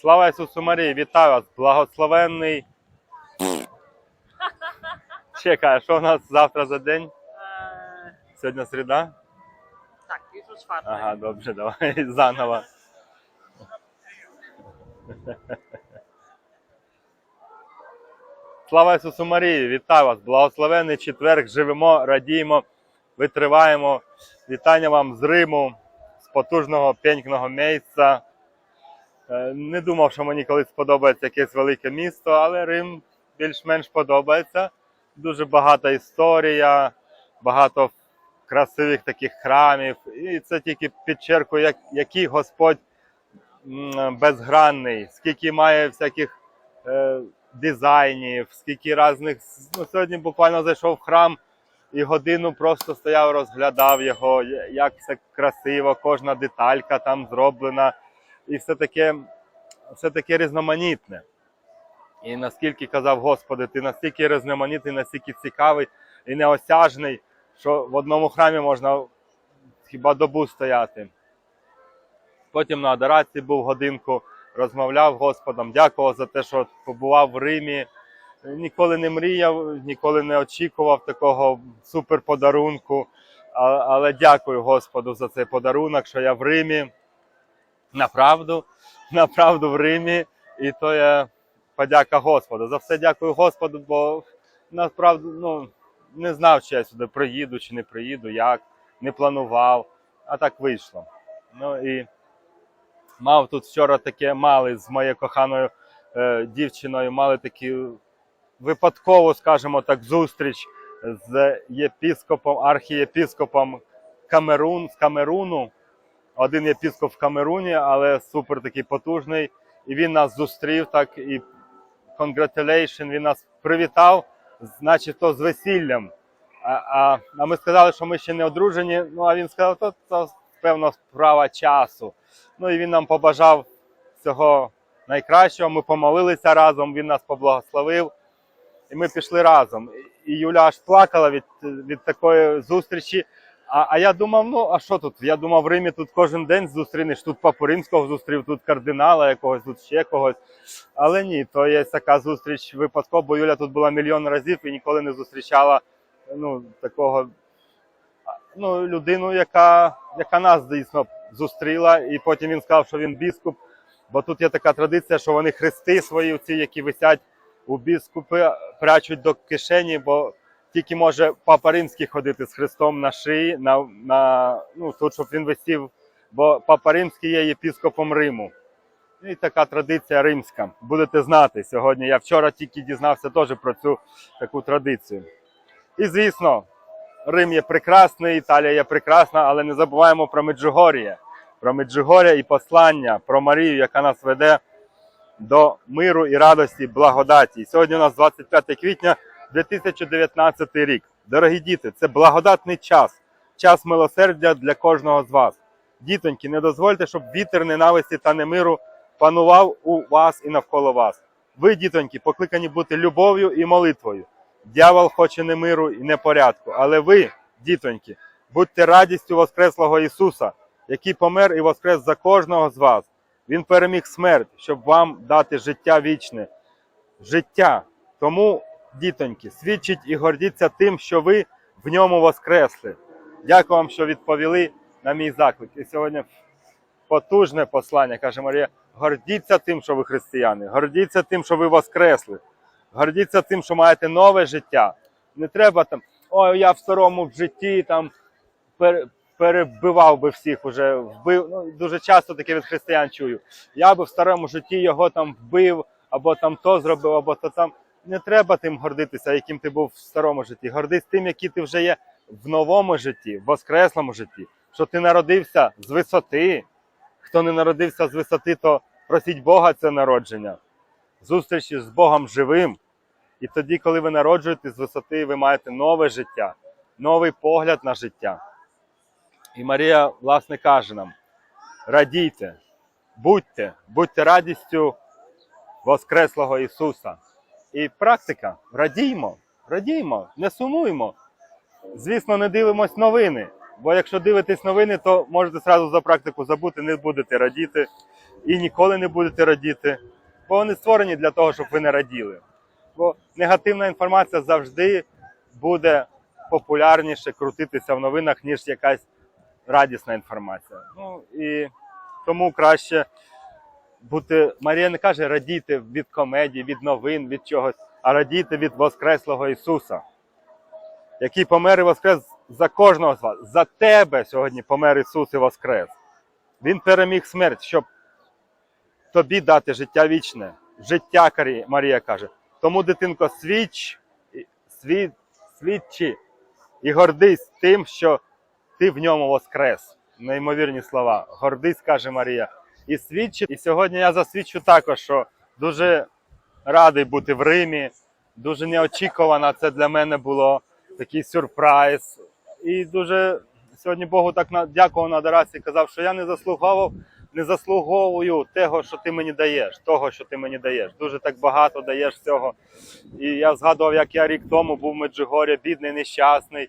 Слава Ісусу Марії, вітаю вас, благословенний. Чекай, що у нас завтра за день? Е, Сьогодні середа? так, Ісус Фатер. Ага, добре, давай заново. Слава Ісусу Марії! Вітаю вас! Благословенний четверг! Живемо, радіємо, витриваємо. Вітання вам з Риму, з потужного пенькного місця. Е, Не думав, що мені колись сподобається якесь велике місто, але Рим більш-менш подобається. Дуже багата історія, багато красивих таких храмів. І це тільки підчеркує, як, який Господь безгранний, скільки має всяких е, дизайнів, скільки різних. Ну, сьогодні буквально зайшов в храм і годину просто стояв, розглядав його, як все красиво, кожна деталька там зроблена, і все таке, все таке різноманітне. І наскільки казав Господи, ти настільки різноманітний, настільки цікавий і неосяжний, що в одному храмі можна хіба добу стояти. Потім на адорації був годинку, розмовляв Господом, дякував за те, що побував в Римі. Ніколи не мріяв, ніколи не очікував такого суперподарунку. Але дякую Господу за цей подарунок, що я в Римі. Направду, направду в Римі. І то є подяка Господу. За все дякую Господу, бо насправді ну, не знав, чи я сюди приїду, чи не приїду, як, не планував, а так вийшло. Ну і мав тут вчора таке, мали з моєю коханою е, дівчиною, мали такі випадково, скажімо так, зустріч з єпіскопом, архієпіскопом Камерун, з Камеруну. Один єпіскоп в Камеруні, але супер такий потужний. І він нас зустрів так і congratulation, він нас привітав, значить, то з весіллям. А, а, а ми сказали, що ми ще не одружені. Ну а він сказав, то, то певно справа часу. Ну і він нам побажав всього найкращого. Ми помолилися разом, він нас поблагословив, і ми пішли разом. І Юля аж плакала від, від такої зустрічі. А, а я думав, ну а що тут? Я думав, в Римі тут кожен день зустрінеш. Тут папу римського зустрів, тут кардинала якогось, тут ще когось. Але ні, то є така зустріч випадково, бо Юля тут була мільйон разів і ніколи не зустрічала ну, такого ну, людину, яка, яка нас дійсно зустріла. І потім він сказав, що він біскуп. Бо тут є така традиція, що вони хрести свої, ці, які висять у біскупи, прячуть до кишені, бо тільки може папа римський ходити з хрестом на шиї, на, на, ну, тут, щоб він висів, бо папа римський є єпіскопом Риму. І така традиція римська. Будете знати сьогодні. Я вчора тільки дізнався теж про цю таку традицію. І звісно, Рим є прекрасний, Італія є прекрасна, але не забуваємо про Меджугор'я, про Меджугор'я і послання, про Марію, яка нас веде до миру і радості, благодаті. І сьогодні у нас 25 квітня 2019 рік. Дорогі діти, це благодатний час, час милосердя для кожного з вас. Дітоньки, не дозвольте, щоб вітер ненависті та немиру панував у вас і навколо вас. Ви, дітоньки, покликані бути любов'ю і молитвою. Дявол хоче не миру і не порядку. Але ви, дітоньки, будьте радістю Воскреслого Ісуса, який помер і воскрес за кожного з вас. Він переміг смерть, щоб вам дати життя вічне. Життя. Тому, дітоньки, свідчіть і гордіться тим, що ви в ньому воскресли. Дякую вам, що відповіли на мій заклик. І сьогодні потужне послання, каже Марія. Гордіться тим, що ви християни, гордіться тим, що ви воскресли. Гордіться тим, що маєте нове життя. Не треба там, ой, я в старому житті там пер, перебивав би всіх уже, вбив. Ну, дуже часто таке від християн чую. Я би в старому житті його там вбив, або там то зробив, або то там. Не треба тим гордитися, яким ти був в старому житті. Гордись тим, який ти вже є в новому житті, в воскреслому житті, що ти народився з висоти. Хто не народився з висоти, то просіть Бога це народження зустрічі з Богом живим. І тоді, коли ви народжуєтесь з висоти, ви маєте нове життя, новий погляд на життя. І Марія, власне, каже нам: радійте, будьте, будьте радістю Воскреслого Ісуса. І практика, радіймо, радіймо, не сумуймо. Звісно, не дивимось новини. Бо якщо дивитесь новини, то можете зразу за практику забути, не будете радіти. і ніколи не будете радіти, бо вони створені для того, щоб ви не раділи. Бо негативна інформація завжди буде популярніше крутитися в новинах, ніж якась радісна інформація. Ну і тому краще бути. Марія не каже радійте від комедії, від новин, від чогось, а радійте від Воскреслого Ісуса, який помер і воскрес за кожного з вас. За тебе сьогодні помер Ісус і воскрес. Він переміг смерть, щоб тобі дати життя вічне. Життя, Марія каже. Тому, дитинко, свіч, і- світ, свідчи і гордись тим, що ти в ньому воскрес. Неймовірні слова. Гордись, каже Марія. І свідчи. І сьогодні я засвідчу також, що дуже радий бути в Римі. Дуже неочікувано. Це для мене було такий сюрприз. І дуже сьогодні Богу так дякував на адорації, казав, що я не заслуговував, не заслуговую того, що ти мені даєш, того, що ти мені даєш. Дуже так багато даєш цього. І я згадував, як я рік тому був в Меджугорі, бідний, нещасний.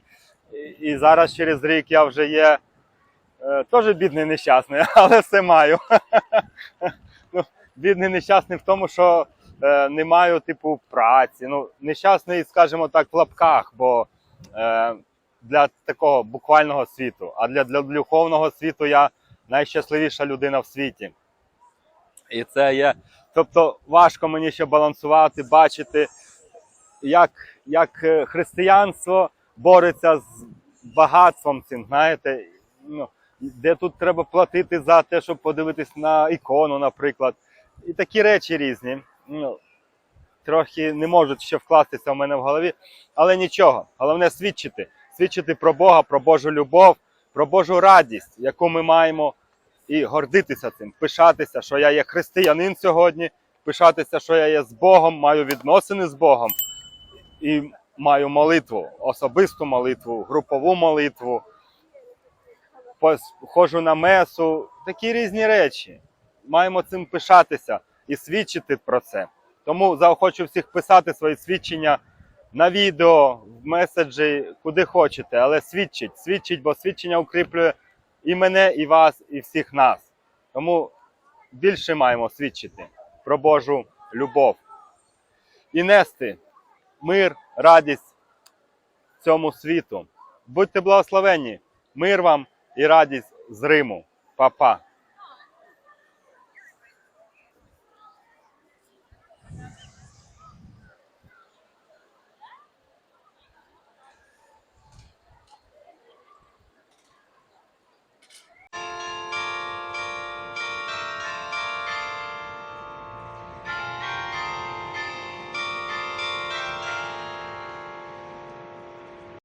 І, зараз через рік я вже є теж бідний нещасний, але все маю. ну, бідний нещасний в тому, що е, не маю типу праці. Ну, нещасний, скажімо так, в лапках, бо е, для такого буквального світу. А для, для духовного світу я найщасливіша людина в світі. І це є. Тобто важко мені ще балансувати, бачити, як, як е, християнство бореться з багатством цим, знаєте, ну, де тут треба платити за те, щоб подивитись на ікону, наприклад. І такі речі різні. Ну, трохи не можуть ще вкластися в мене в голові, але нічого. Головне свідчити. Свідчити про Бога, про Божу любов, про Божу радість, яку ми маємо, і гордитися цим, пишатися, що я є християнин сьогодні, пишатися, що я є з Богом, маю відносини з Богом і маю молитву, особисту молитву, групову молитву, ходжу на месу, такі різні речі. Маємо цим пишатися і свідчити про це. Тому заохочу всіх писати свої свідчення на відео, в меседжі, куди хочете, але свідчить, свідчить, бо свідчення укріплює і мене, і вас, і всіх нас. Тому більше маємо свідчити про Божу любов і нести мир, радість цьому світу. Будьте благословенні, мир вам і радість з Риму. Па-па.